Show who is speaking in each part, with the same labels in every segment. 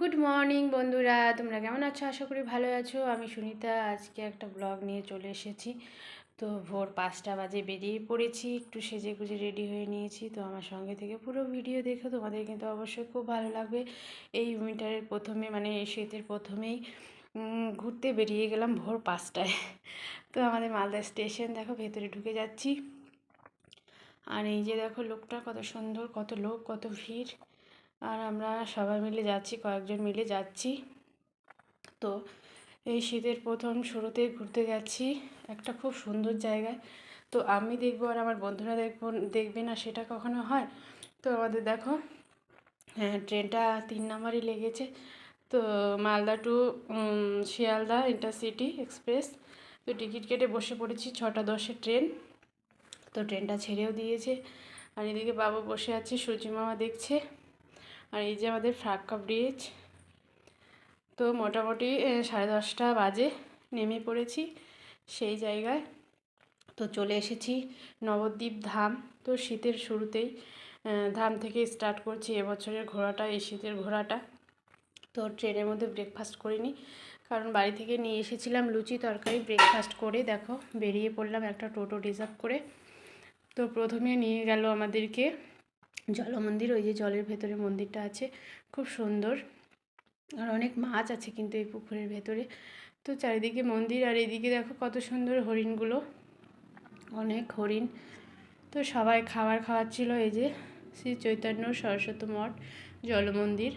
Speaker 1: Good morning বন্ধুরা। তোমরা কেমন আছো? আশা করি ভালো আছো। আমি সুনিতা। আজকে একটা ব্লগ নিয়ে চলে এসেছি। তো ভোর পাঁচটা বাজে বেরিয়ে পড়েছি। একটু সেজে গুজে রেডি হয়ে নিয়েছি। তো আমার সঙ্গে থেকে পুরো ভিডিও দেখো। তোমাদের কিন্তু অবশ্যই খুব ভালো লাগবে। এই উইন্টারের প্রথমে মানে শীতের প্রথমেই ঘুরতে বেরিয়ে গেলাম ভোর পাঁচটায়। তো আমাদের মালদা স্টেশন দেখো, ভেতরে ঢুকে যাচ্ছি। আর এই যে দেখো, লোকটা কত সুন্দর, কত লোক, কত ভিড়। আর আমরা সবাই মিলে যাচ্ছি, কয়েকজন মিলে যাচ্ছি। তো এই শীতের প্রথম শুরুতে ঘুরতে যাচ্ছি, একটা খুব সুন্দর জায়গায়। তো আমি দেখব আর আমার বন্ধুরা দেখব, দেখবে না সেটা কখনো হয়? তো আমাদের দেখো হ্যাঁ ট্রেনটা তিন নাম্বারই লেগেছে। তো Malda to Sealdah intercity express. তো টিকিট কেটে বসে পড়েছি ছটা দশের ট্রেন। তো ট্রেনটা ছেড়েও দিয়েছে। আর এদিকে বাবু বসে আছে, সূর্যি মামা দেখছে। আর এই যে আমাদের ফ্রাক্কা ব্রিজ তো মোটামুটি সাড়ে দশটা বাজে, নেমে পড়েছি সেই জায়গায়। তো চলে এসেছি নবদ্বীপ ধাম। তো শীতের শুরুতেই ধাম থেকে স্টার্ট করছি এবছরের ঘোড়াটা, এই শীতের ঘোড়াটা। তো ট্রেনের মধ্যে ব্রেকফাস্ট করিনি, কারণ বাড়ি থেকে নিয়ে এসেছিলাম লুচি তরকারি ব্রেকফাস্ট করে দেখো, বেরিয়ে পড়লাম একটা টোটো রিজার্ভ করে। তো প্রথমে নিয়ে গেল আমাদেরকে জল মন্দির ওই যে জলের ভেতরে মন্দিরটা আছে, খুব সুন্দর। আর অনেক মাছ আছে কিন্তু এই পুকুরের ভেতরে। তো চারিদিকে মন্দির আর এদিকে দেখো কত সুন্দর হরিণগুলো, অনেক হরিণ। তো সবাই খাবার খাওয়াচ্ছিল এই যে শ্রী চৈতন্য সরস্বতী মঠ জল মন্দির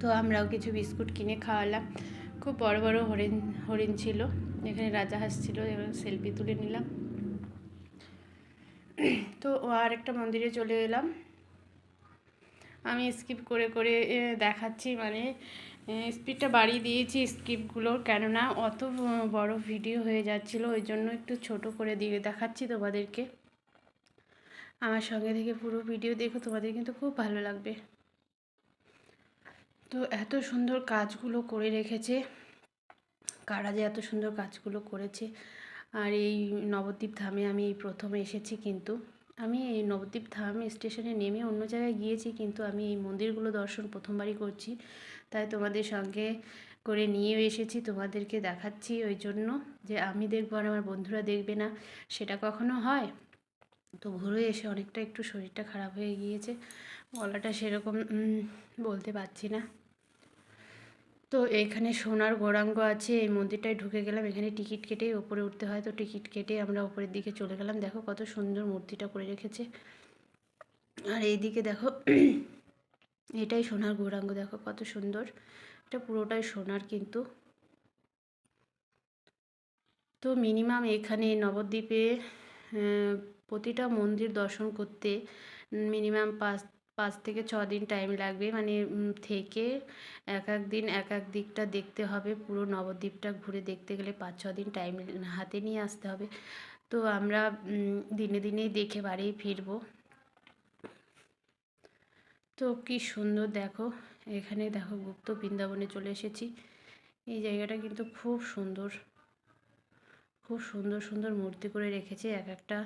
Speaker 1: তো আমরাও কিছু বিস্কুট কিনে খাওয়ালাম। খুব বড় বড় হরিণ হরিণ ছিল। এখানে রাজাহাঁস ছিল এবার সেলফি তুলে নিলাম। তো আর একটা মন্দিরে চলে এলাম। আমি স্কিপ করে করে দেখাচ্ছি মানে স্পিডটা বাড়িয়ে দিয়েছি স্কিপগুলোর কেননা অত বড় ভিডিও হয়ে যাচ্ছিল, ওই জন্য একটু ছোট করে দিয়ে দেখাচ্ছি তোমাদেরকে। আমার সঙ্গে থেকে পুরো ভিডিও দেখো, তোমাদের কিন্তু খুব ভালো লাগবে। তো এত সুন্দর কাজগুলো করে রেখেছে। কারা যে এত সুন্দর কাজগুলো করেছে। আর এই নবদ্বীপ ধামে আমি এই প্রথমে এসেছি কিন্তু। আমি এই নবদ্বীপ ধাম স্টেশনে নেমে অন্য জায়গায় গিয়েছি কিন্তু আমি এই মন্দিরগুলো দর্শন প্রথমবারই করছি। তাই তোমাদের সঙ্গে করে নিয়েও এসেছি, তোমাদেরকে দেখাচ্ছি ওই জন্য যে আমি দেখব আর আমার বন্ধুরা দেখবে না, সেটা কখনো হয়? তো ঘুরে এসে অনেকটা একটু শরীরটা খারাপ হয়ে গিয়েছে, গলাটা সেরকম বলতে পারছি না। তো এখানে সোনার গৌরাঙ্গ আছে, এই মন্দিরটায় ঢুকে গেলাম। এখানে টিকিট কেটেই ওপরে উঠতে হয়, তো টিকিট কেটে আমরা ওপরের দিকে চলে গেলাম। দেখো কত সুন্দর মূর্তিটা করে রেখেছে। আর এইদিকে দেখো, এটাই সোনার গৌরাঙ্গ, দেখো কত সুন্দর। এটা পুরোটাই সোনার কিন্তু। তো মিনিমাম এখানে নবদ্বীপে প্রতিটা মন্দির দর্শন করতে মিনিমাম পাঁচ পাঁচ থেকে ছ দিন টাইম লাগবে। মানে থেকে এক এক দিন, এক এক দিকটা দেখতে হবে। পুরো নবদ্বীপটা ঘুরে দেখতে গেলে পাঁচ, ছ দিন টাইম হাতে নিয়ে আসতে হবে। তো আমরা দিনে দিনেই দেখে বাড়ি ফিরবো। তো কি সুন্দর দেখো। এখানে দেখো গুপ্ত বৃন্দাবনে চলে এসেছি। এই জায়গাটা কিন্তু খুব সুন্দর। খুব সুন্দর সুন্দর মূর্তি করে রেখেছে। এক একটা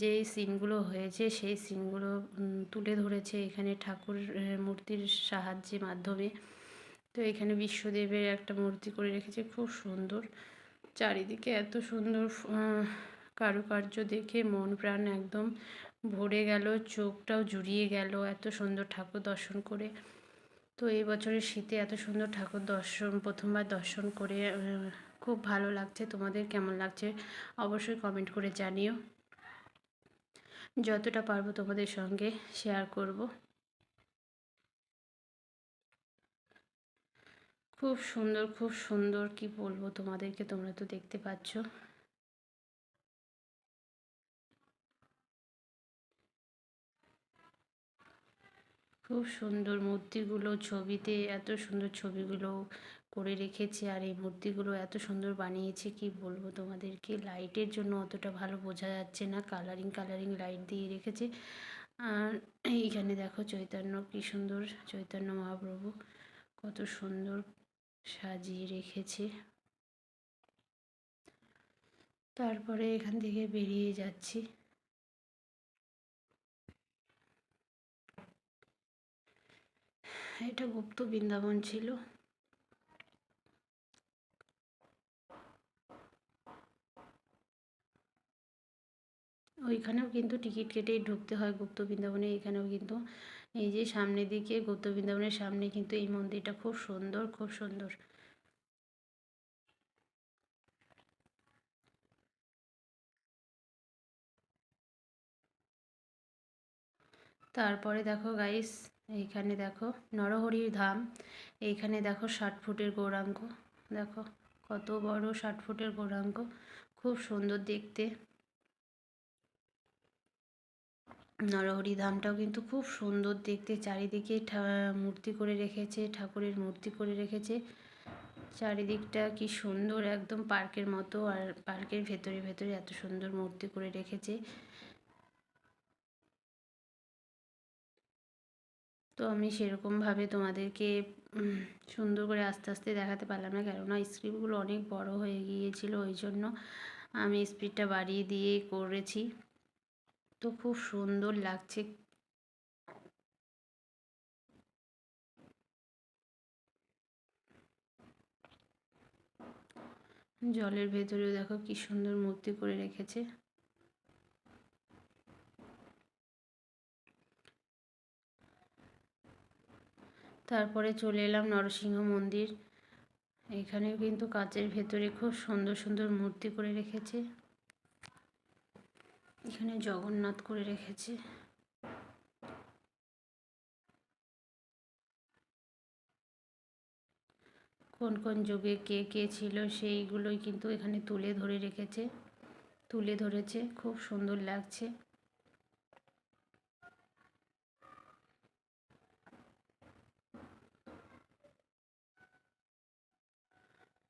Speaker 1: যেই সিনগুলো হয়েছে, সেই সিনগুলো তুলে ধরেছে এখানে ঠাকুর মূর্তির সাহায্যে, মাধ্যমে। তো এখানে বিশ্বদেবের একটা মূর্তি করে রেখেছে, খুব সুন্দর। চারিদিকে এত সুন্দর কারুকার্য দেখে মন প্রাণ একদম ভরে গেল, চোখটাও জুড়িয়ে গেল এত সুন্দর ঠাকুর দর্শন করে। তো এই বছরের শীতে এত সুন্দর ঠাকুর দর্শন, প্রথমবার দর্শন করে খুব ভালো লাগছে। তোমাদের কেমন লাগছে? অবশ্যই কমেন্ট করে জানিও। যতটা পারব তোমাদের সঙ্গে শেয়ার করব। খুব সুন্দর খুব সুন্দর কি বলব তোমাদেরকে? তোমরা তো দেখতে পাচ্ছ। খুব সুন্দর মূর্তিগুলো ছবিতে, এত সুন্দর ছবিগুলো করে রেখেছে আর এই মূর্তিগুলো এত সুন্দর বানিয়েছে, কি বলব তোমাদেরকে? লাইটের জন্য অতটা ভালো বোঝা যাচ্ছে না কালারিং কালারিং লাইট দিয়ে রেখেছে। আর এইখানে দেখো চৈতন্য, কি সুন্দর চৈতন্য মহাপ্রভু, কত সুন্দর সাজিয়ে রেখেছে। তারপরে এখান থেকে বেরিয়ে যাচ্ছি। এটা গুপ্ত বৃন্দাবন ছিল। ওইখানেও কিন্তু টিকিট কেটেই ঢুকতে হয় গুপ্ত বৃন্দাবনে। এখানেও কিন্তু এই যে সামনের দিকে গুপ্ত বৃন্দাবনের সামনে কিন্তু এই মন্দিরটা খুব সুন্দর খুব সুন্দর। তারপরে দেখো গাইস এইখানে দেখো নরহরির ধাম, এইখানে দেখো ষাট ফুটের গৌরাঙ্গ, দেখো কত বড় ষাট ফুটের গৌরাঙ্গ, খুব সুন্দর দেখতে। নরহরি ধামটাও কিন্তু খুব সুন্দর দেখতে, চারিদিকে মূর্তি করে রেখেছে, ঠাকুরের মূর্তি করে রেখেছে। চারিদিকটা কি সুন্দর, একদম পার্কের মতো, আর পার্কের ভেতরে ভেতরে এত সুন্দর মূর্তি করে রেখেছে। তো আমি সেরকমভাবে তোমাদেরকে সুন্দর করে আস্তে আস্তে দেখাতে পারলাম না, কেননা স্ক্রিপ্টগুলো অনেক বড় হয়ে গিয়েছিল, ওই জন্য আমি স্পিডটা বাড়িয়ে দিয়ে করেছি। তো খুব সুন্দর লাগছে। জলের ভেতরেও দেখো কি সুন্দর মূর্তি করে রেখেছে। তারপরে চলে এলাম নরসিংহ মন্দির। এখানেও কিন্তু কাচের ভেতরে খুব সুন্দর সুন্দর মূর্তি করে রেখেছে। এখানে জগন্নাথ করে রেখেছে। কোন কোন যুগে কে কে ছিল সেইগুলোই কিন্তু এখানে তুলে ধরে রেখেছে। তুলে ধরেছে, খুব সুন্দর লাগছে।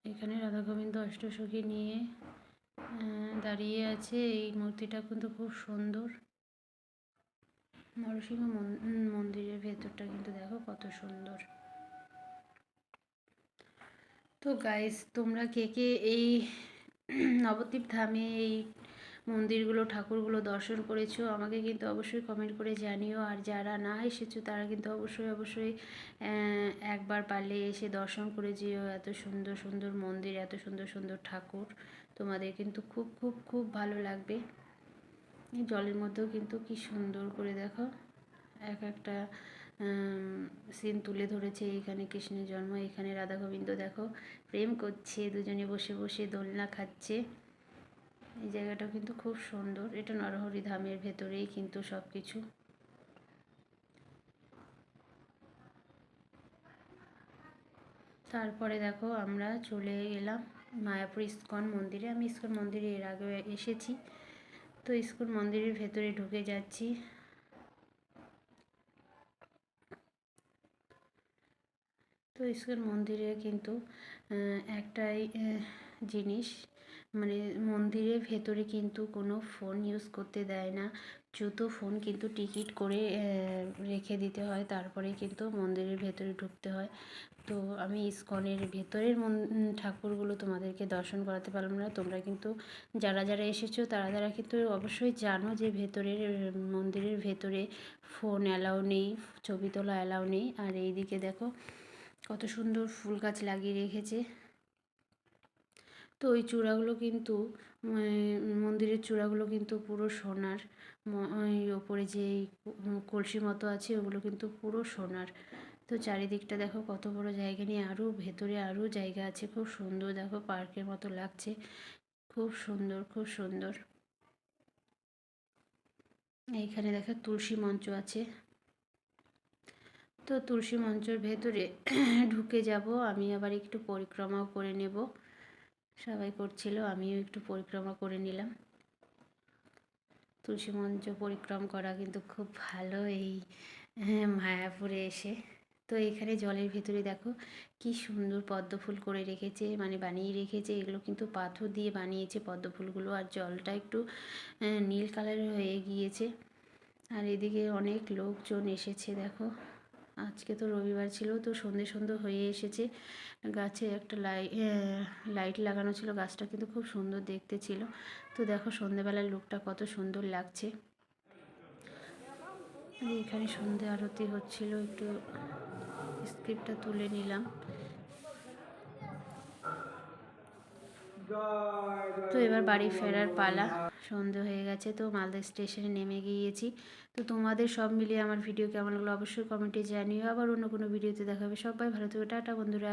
Speaker 1: এখানে রাধা গোবিন্দ অষ্টসখী নিয়ে দাঁড়িয়ে আছে। এই মূর্তিটা কিন্তু খুব সুন্দর। নরসিংহ মন্দিরের ভেতরটা কিন্তু দেখো কত সুন্দর। তো গাইস তোমরা কে কে এই নবদ্বীপ ধামে এই মন্দিরগুলো, ঠাকুরগুলো দর্শন করেছ, আমাকে কিন্তু অবশ্যই কমেন্ট করে জানিও। আর যারা না এসেছ, তারা কিন্তু অবশ্যই অবশ্যই একবার পারলে এসে দর্শন করে যেও। এত সুন্দর সুন্দর মন্দির, এত সুন্দর সুন্দর ঠাকুর। তোমাদের কিন্তু খুব খুব খুব ভালো লাগবে। জলের মধ্যেও কিন্তু কি সুন্দর করে দেখো। এক একটা সিন তুলে ধরেছে। এইখানে কৃষ্ণের জন্ম, এখানে রাধা গোবিন্দ দেখো। প্রেম করছে, দুজনে বসে বসে দোলনা খাচ্ছে। এই জায়গাটাও কিন্তু খুব সুন্দর। এটা নরহরি ধামের ভেতরেই কিন্তু সব কিছু তারপরে দেখো আমরা চলে এলাম মায়াপুর ইস্কন মন্দিরে। আমি ইস্কন মন্দিরে এর আগে এসেছি। তো ইস্কন মন্দিরের ভেতরে ঢুকে যাচ্ছি। তো ইস্কন মন্দিরে কিন্তু একটাই জিনিস। মানে মন্দিরের ভেতরে কিন্তু কোনো ফোন ইউজ করতে দেয় না। জুতো ফোন কিন্তু টিকিট করে রেখে দিতে হয়। তারপরে কিন্তু মন্দিরের ভেতরে ঢুকতে হয়। তো আমি ইস্কনের ভেতরের ঠাকুরগুলো তোমাদেরকে দর্শন করাতে পারলাম না। তোমরা কিন্তু যারা যারা এসেছ, তারা তারা কিন্তু অবশ্যই জানো যে ভেতরের, মন্দিরের ভেতরে ফোন অ্যালাউ নেই, ছবি তোলা অ্যালাউ নেই। আর এই দিকে দেখো, কত সুন্দর ফুল গাছ লাগিয়ে রেখেছে। তো ওই চূড়াগুলো কিন্তু মন্দিরের চূড়াগুলো কিন্তু পুরো সোনার ওপরে যে কলসি মতো আছে ওগুলো কিন্তু পুরো সোনার। তো চারিদিকটা দেখো কত বড় জায়গা নিয়ে আরও ভেতরে আরও জায়গা আছে, খুব সুন্দর দেখো পার্কের মতো লাগছে। খুব সুন্দর খুব সুন্দর। এইখানে দেখো তুলসী মঞ্চ আছে। তো তুলসী মঞ্চের ভেতরে ঢুকে যাব, আমি আবার একটু পরিক্রমাও করে নেব। সবাই করছিল আমিও একটু পরিক্রমা করে নিলাম। তুলসী মঞ্চ পরিক্রম করা কিন্তু খুব ভালো এই হ্যাঁ, মায়াপুরে এসে। তো এখানে জলের ভেতরে দেখো কি সুন্দর পদ্ম ফুল করে রেখেছে মানে বানিয়ে রেখেছে। এগুলো কিন্তু পাথর দিয়ে বানিয়েছে পদ্ম ফুলগুলো আর জলটা একটু নীল কালারের হয়ে গিয়েছে। আর এদিকে অনেক লোকজন এসেছে দেখো। আজকে তো রবিবার ছিল, তো সন্ধে সন্ধে হয়ে এসেছে। গাছে একটা লাই লাইট লাগানো ছিল, গাছটা কিন্তু খুব সুন্দর দেখতে ছিল। তো দেখো সন্ধেবেলার লুকটা কত সুন্দর লাগছে। এখানে সন্ধে আরতি হচ্ছিল, একটু স্ক্রিপ্টটা তুলে নিলাম। তো এবার বাড়ি ফেরার পালা। সন্ধে হয়ে গেছে, তো মালদা স্টেশনে নেমে গিয়েছি। তো তোমাদের সব মিলিয়ে আমার ভিডিও কেমন লাগল অবশ্যই কমেন্টে জানিও। আবার অন্য কোনো ভিডিওতে দেখাবে সবাই ভালো থাকবে টাটা বন্ধুরা।